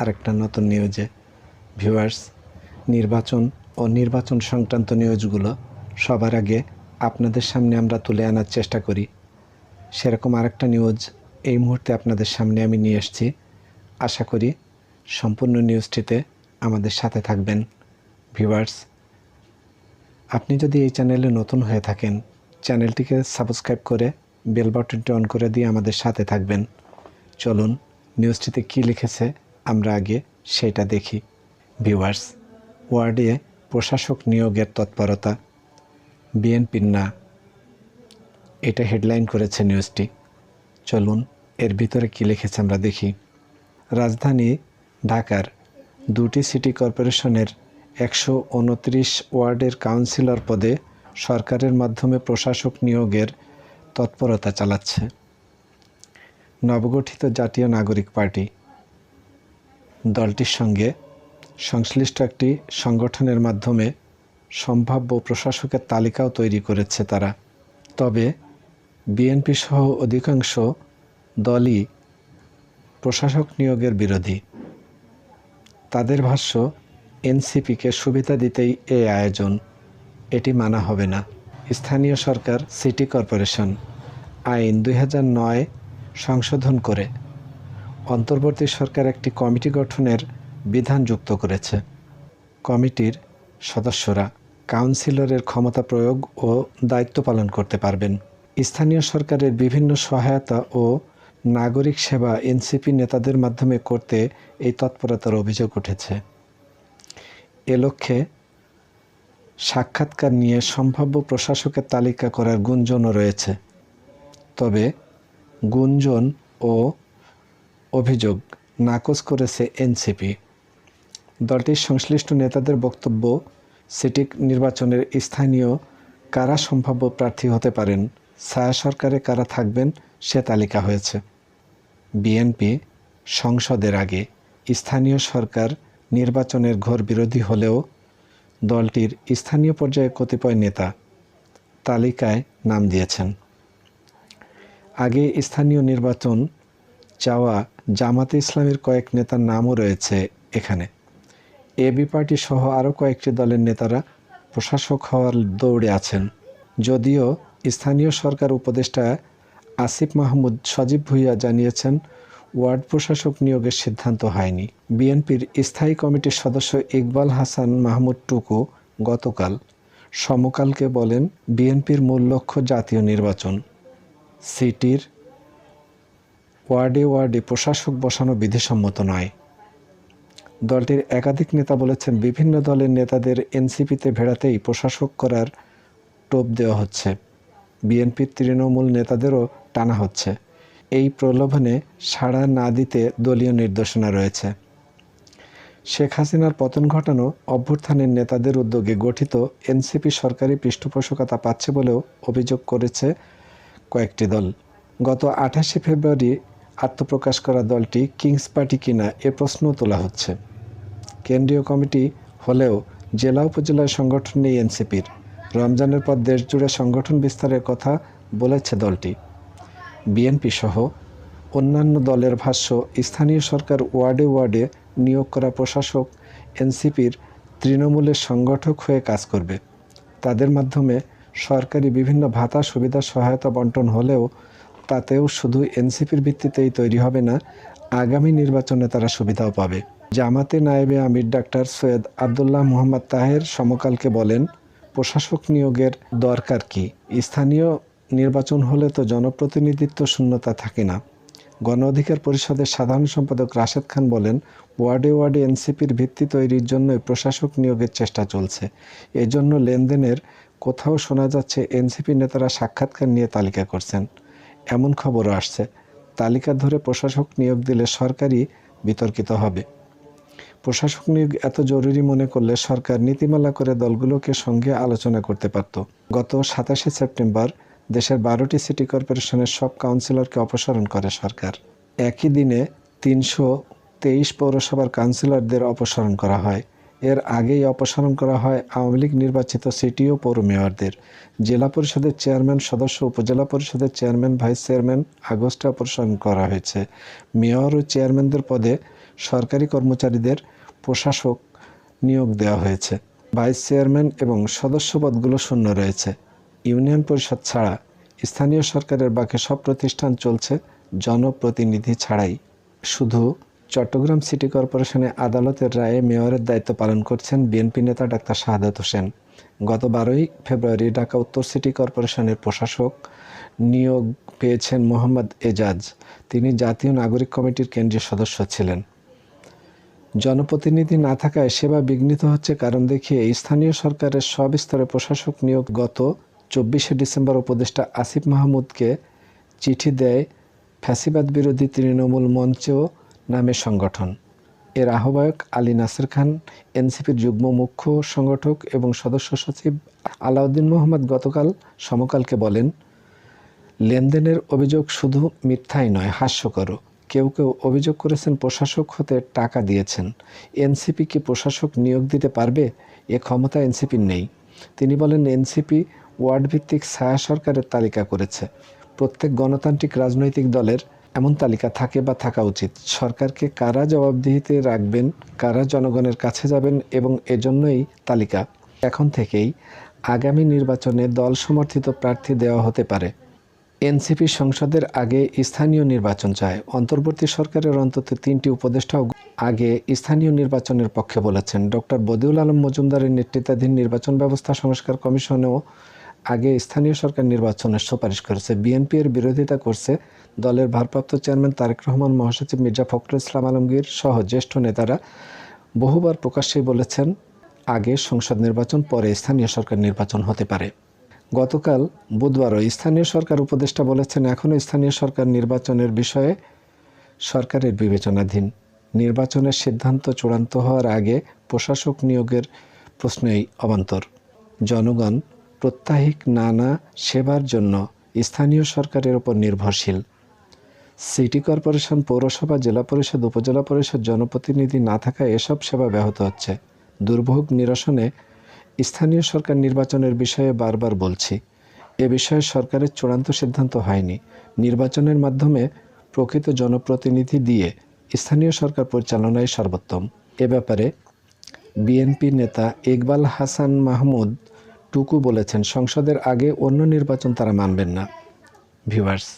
আরেকটা নতুন নিউজে ভিউয়ার্স নির্বাচন ও নির্বাচন সংক্রান্ত নিউজগুলো সবার আগে আপনাদের সামনে আমরা তুলে আনার চেষ্টা করি। সেরকম আরেকটা নিউজ এই মুহূর্তে আপনাদের সামনে আমি নিয়ে এসেছি। আশা করি সম্পূর্ণ নিউজটিতে আমাদের সাথে থাকবেন। ভিউয়ার্স আপনি যদি এই চ্যানেলে নতুন হয়ে থাকেন, চ্যানেলটিকে সাবস্ক্রাইব করে বেল বাটনটি অন করে দিয়ে আমাদের সাথে থাকবেন। চলুন নিউজটিতে কী লিখেছে আমরা আগে সেটা দেখি। ভিউয়ার্স, ওয়ার্ডে প্রশাসক নিয়োগের তৎপরতা। বিএনপির না। এটা হেডলাইন করেছে নিউজটি। চলুন, এর ভিতরে কী লিখেছে আমরা দেখি। রাজধানী ঢাকার দুটি সিটি কর্পোরেশনের একশো উনত্রিশ ওয়ার্ডের কাউন্সিলর পদে সরকারের মাধ্যমে প্রশাসক নিয়োগের তৎপরতা চালাচ্ছে। নবগঠিত জাতীয় নাগরিক পার্টি। দলটির সঙ্গে সংশ্লিষ্ট একটি সংগঠনের মাধ্যমে সম্ভাব্য প্রশাসকের তালিকাও তৈরি করেছে তারা। তবে বিএনপি সহ অধিকাংশ দলই প্রশাসক নিয়োগের বিরোধী। তাদের ভাষ্য, এনসিপিকে সুবিধা দিতেই এ আয়োজন, এটি মানা হবে না। স্থানীয় সরকার সিটি কর্পোরেশন আইন দুই সংশোধন করে অন্তর্বর্তী সরকার একটি কমিটি গঠনের বিধান যুক্ত করেছে। কমিটির সদস্যরা কাউন্সিলরের ক্ষমতা প্রয়োগ ও দায়িত্ব পালন করতে পারবেন। স্থানীয় সরকারের বিভিন্ন সহায়তা ও নাগরিক সেবা এনসিপি নেতাদের মাধ্যমে করতে এই তৎপরতার অভিযোগ উঠেছে। এ লক্ষ্যে সাক্ষাৎকার নিয়ে সম্ভাব্য প্রশাসকের তালিকা করার গুঞ্জনও রয়েছে। তবে গুঞ্জন ও অভিযোগ নাকচ করেছে এনসিপি। দলটির সংশ্লিষ্ট নেতাদের বক্তব্য সিটি নির্বাচনের স্থানীয় কারা সম্ভাব্য প্রার্থী হতে পারেন, ছায়া সরকারে কারা থাকবেন সে তালিকা হয়েছে। বিএনপি সংসদের আগে স্থানীয় সরকার নির্বাচনের ঘোর বিরোধী হলেও দলটির স্থানীয় পর্যায়ে কতিপয় নেতা তালিকায় নাম দিয়েছেন। আগে স্থানীয় নির্বাচন চাওয়া জামাতে ইসলামের কয়েক নেতার নামও রয়েছে এখানে। এবি পার্টি সহ আরও কয়েকটি দলের নেতারা প্রশাসক হওয়ার দৌড়ে আছেন। যদিও স্থানীয় সরকার উপদেষ্টা আসিফ মাহমুদ সজীব ভুইয়া জানিয়েছেন, ওয়ার্ড প্রশাসক নিয়োগের সিদ্ধান্ত হয়নি। বিএনপির স্থায়ী কমিটির সদস্য ইকবাল হাসান মাহমুদ টুকু গতকাল সমকালকে বলেন, বিএনপির মূল লক্ষ্য জাতীয় নির্বাচন। সিটির ওয়ার্ডে ওয়ার্ডে প্রশাসক বসানো বিধিসম্মত নয়। দলটির একাধিক নেতা বলেছেন বিভিন্ন দলের নেতাদের এনসিপিতে ভেড়াতেই প্রশাসক করার টোপ দেওয়া হচ্ছে। বিএনপির তৃণমূল নেতাদেরও টানা হচ্ছে। এই প্রলোভনে সাড়া না দিতে দলীয় নির্দেশনা রয়েছে। শেখ হাসিনার পতন ঘটানো অভ্যুত্থানের নেতাদের উদ্যোগে গঠিত এনসিপি সরকারি পৃষ্ঠপোষকতা পাচ্ছে বলেও অভিযোগ করেছে কয়েকটি দল। গত আঠাশে ফেব্রুয়ারি আত্মপ্রকাশ করা দলটি কিংস পার্টি কিনা এ প্রশ্নও তোলা হচ্ছে। কেন্দ্রীয় কমিটি হলেও জেলা উপজেলার সংগঠন নেই এনসিপির। রমজানের পর দেশজুড়ে সংগঠন বিস্তারের কথা বলেছে দলটি। বিএনপি সহ অন্যান্য দলের ভাষ্য, স্থানীয় সরকার ওয়ার্ডে ওয়ার্ডে নিয়োগ করা প্রশাসক এনসিপির তৃণমূলের সংগঠক হয়ে কাজ করবে। তাদের মাধ্যমে সরকারি বিভিন্ন ভাতা সুবিধা সহায়তা বন্টন হলেও তাতেও শুধু এনসিপির ভিত্তিতেই তৈরি হবে না, আগামী নির্বাচনে তারা সুবিধাও পাবে। জামাতে নায়েবে আমির ডাক্তার সৈয়দ আবদুল্লাহ মোহাম্মদ তাহের সমকালকে বলেন, প্রশাসক নিয়োগের দরকার কি? স্থানীয় নির্বাচন হলে তো জনপ্রতিনিধিত্ব শূন্যতা থাকে না। গণ অধিকার পরিষদের সাধারণ সম্পাদক রাশেদ খান বলেন, ওয়ার্ডে ওয়ার্ডে এনসিপির ভিত্তি তৈরির জন্যই প্রশাসক নিয়োগের চেষ্টা চলছে। এজন্য লেনদেনের কোথাও শোনা যাচ্ছে, এনসিপি নেতারা সাক্ষাৎকার নিয়ে তালিকা করছেন। এমন খবরও আসছে। তালিকা ধরে প্রশাসক নিয়োগ দিলে সরকারই বিতর্কিত হবে। প্রশাসক নিয়োগ এত জরুরি মনে করলে সরকার নীতিমালা করে দলগুলোকে সঙ্গে আলোচনা করতে পারত। গত সাতাশে সেপ্টেম্বর দেশের বারোটি সিটি কর্পোরেশনের সব কাউন্সিলরকে অপসারণ করে সরকার। একই দিনে তিনশো তেইশ পৌরসভার কাউন্সিলরদের অপসারণ করা হয়। এর আগেই অপসারণ করা হয় আওয়ামী লীগ নির্বাচিত সিটি ও পৌর মেয়রদের। জেলা পরিষদের চেয়ারম্যান, সদস্য, উপজেলা পরিষদের চেয়ারম্যান, ভাইস চেয়ারম্যান আগস্টে অপসারণ করা হয়েছে। মেয়র ও চেয়ারম্যানদের পদে সরকারি কর্মচারীদের প্রশাসক নিয়োগ দেওয়া হয়েছে। ভাইস চেয়ারম্যান এবং সদস্য পদগুলো শূন্য রয়েছে। ইউনিয়ন পরিষদ ছাড়া স্থানীয় সরকারের বাকি সব প্রতিষ্ঠান চলছে জনপ্রতিনিধি ছাড়াই। শুধু চট্টগ্রাম সিটি কর্পোরেশনে আদালতের রায়ে মেয়রের দায়িত্ব পালন করছেন বিএনপি নেতা ডাক্তার শাহাদাত হোসেন। গত বারোই ফেব্রুয়ারি ঢাকা উত্তর সিটি কর্পোরেশনের প্রশাসক নিয়োগ পেয়েছেন মোহাম্মদ এজাজ। তিনি জাতীয় নাগরিক কমিটির কেন্দ্রীয় সদস্য ছিলেন। জনপ্রতিনিধি না থাকায় সেবা বিঘ্নিত হচ্ছে কারণ দেখিয়ে স্থানীয় সরকারের সব স্তরে প্রশাসক নিয়োগ গত চব্বিশে ডিসেম্বর উপদেষ্টা আসিফ মাহমুদকে চিঠি দেয় ফ্যাসিবাদ বিরোধী তৃণমূল মঞ্চ নামে সংগঠন। এর আহ্বায়ক আলী নাসির খান, এনসিপির যুগ্ম মুখ্য সংগঠক এবং সদস্য সচিব আলাউদ্দিন মোহাম্মদ গতকাল সমকালকে বলেন, লেনদেনের অভিযোগ শুধু মিথ্যাই নয়, হাস্যকরও। কেউ কেউ অভিযোগ করেছেন প্রশাসক হতে টাকা দিয়েছেন। এনসিপি কি প্রশাসক নিয়োগ দিতে পারবে? এ ক্ষমতা এনসিপির নেই। তিনি বলেন, এনসিপি ওয়ার্ড ভিত্তিক ছায়া সরকারের তালিকা করেছে। প্রত্যেক গণতান্ত্রিক রাজনৈতিক দলের এমন তালিকা থাকে বা থাকা উচিত। সরকারকে কারা জবাবদিহিতে রাখবেন, কারা জনগণের কাছে যাবেন এবং এজন্যই তালিকা। এখন থেকেই আগামী নির্বাচনে দল সমর্থিত প্রার্থী দেওয়া হতে পারে। এনসিপি সংসদের আগে স্থানীয় নির্বাচন চায়। অন্তর্বর্তী সরকারের অন্তত তিনটি উপদেষ্টাও আগে স্থানীয় নির্বাচনের পক্ষে বলেছেন। ডক্টর বদিউল আলম মজুমদারের নেতৃত্বাধীন নির্বাচন ব্যবস্থা সংস্কার কমিশনেও আগে স্থানীয় সরকার নির্বাচনের সুপারিশ করেছে। বিএনপি এর বিরোধিতা করছে দলের ভারপ্রাপ্ত চেয়ারম্যান তারেক রহমান, মহাসচিব মির্জা ফখরুল ইসলাম আলমগীর সহ জ্যেষ্ঠ নেতারা বহুবার প্রকাশ্যেই বলেছেন, আগে সংসদ নির্বাচন, পরে স্থানীয় সরকার নির্বাচন হতে পারে। গতকাল বুধবারও স্থানীয় সরকার উপদেষ্টা বলেছেন, এখনও স্থানীয় সরকার নির্বাচনের বিষয়ে সরকারের বিবেচনাধীন। নির্বাচনের সিদ্ধান্ত চূড়ান্ত হওয়ার আগে প্রশাসক নিয়োগের প্রশ্নেই অবান্তর। জনগণ প্রত্যাহিক নানা সেবার জন্য স্থানীয় সরকারের উপর নির্ভরশীল। সিটি কর্পোরেশন, পৌরসভা, জেলা পরিষদ, উপজেলা পরিষদ, জনপ্রতিনিধি না থাকায় এসব সেবা ব্যাহত হচ্ছে। দুর্ভোগ নিরসনে স্থানীয় সরকার নির্বাচনের বিষয়ে বারবার বলছি। এ বিষয়ে সরকারের চূড়ান্ত সিদ্ধান্ত হয়নি। নির্বাচনের মাধ্যমে প্রকৃত জনপ্রতিনিধি দিয়ে স্থানীয় সরকার পরিচালনায় সর্বোত্তম। এ ব্যাপারে বিএনপি নেতা ইকবাল হাসান মাহমুদ টুকু বলেছেন, সংসদের আগে অন্য নির্বাচন তারা মানবেন না। ভিউয়ার্স,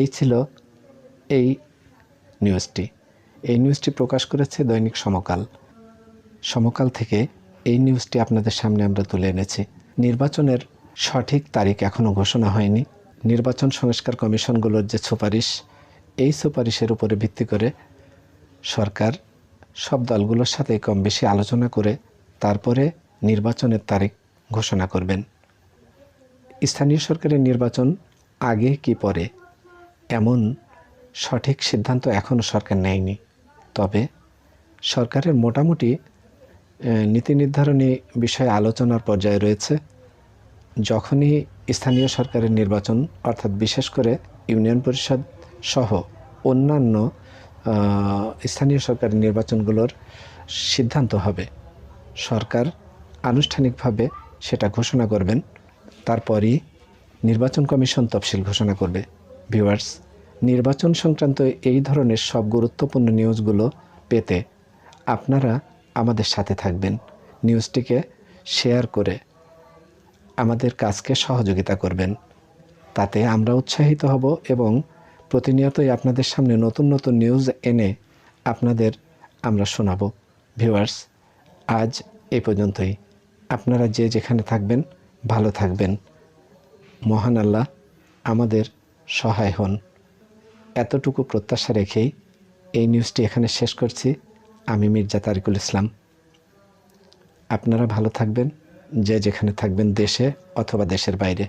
এই ছিল এই নিউজটি। এই নিউজটি প্রকাশ করেছে দৈনিক সমকাল। সমকাল থেকে এই নিউজটি আপনাদের সামনে আমরা তুলে এনেছি। নির্বাচনের সঠিক তারিখ এখনও ঘোষণা হয়নি। নির্বাচন সংস্কার কমিশনগুলোর যে সুপারিশ, এই সুপারিশের উপরে ভিত্তি করে সরকার সব দলগুলোর সাথে কম বেশি আলোচনা করে তারপরে নির্বাচনের তারিখ ঘোষণা করবেন। স্থানীয় সরকারের নির্বাচন আগে কি পরে? এমন সঠিক সিদ্ধান্ত এখনও সরকার নেয়নি। তবে সরকারের মোটামুটি নীতি নির্ধারণী বিষয়ে আলোচনার পর্যায়ে রয়েছে। যখনই স্থানীয় সরকারের নির্বাচন, অর্থাৎ বিশেষ করে ইউনিয়ন পরিষদ সহ অন্যান্য স্থানীয় সরকারের নির্বাচনগুলোর সিদ্ধান্ত হবে। সরকার আনুষ্ঠানিকভাবে সেটা ঘোষণা করবেন। তারপরই নির্বাচন কমিশন তফসিল ঘোষণা করবে। ভিউয়ার্স, নির্বাচন সংক্রান্ত এই ধরনের সব গুরুত্বপূর্ণ নিউজগুলো পেতে আপনারা আমাদের সাথে থাকবেন। নিউজটিকে শেয়ার করে আমাদের কাজকে সহযোগিতা করবেন। তাতে আমরা উৎসাহিত হব এবং প্রতিনিয়তই আপনাদের সামনে নতুন নতুন নিউজ এনে আপনাদের আমরা শোনাব। ভিউয়ার্স, আজ এ পর্যন্তই। আপনারা যে যেখানে থাকবেন, ভালো থাকবেন। মহান আল্লাহ আমাদের সহায় হন। এতটুকু প্রত্যাশা রেখেই এই নিউজটি এখানে শেষ করছি। আমি মির্জা তারিকুল ইসলাম। আপনারা ভালো থাকবেন, যে যেখানে থাকবেন দেশে অথবা দেশের বাইরে।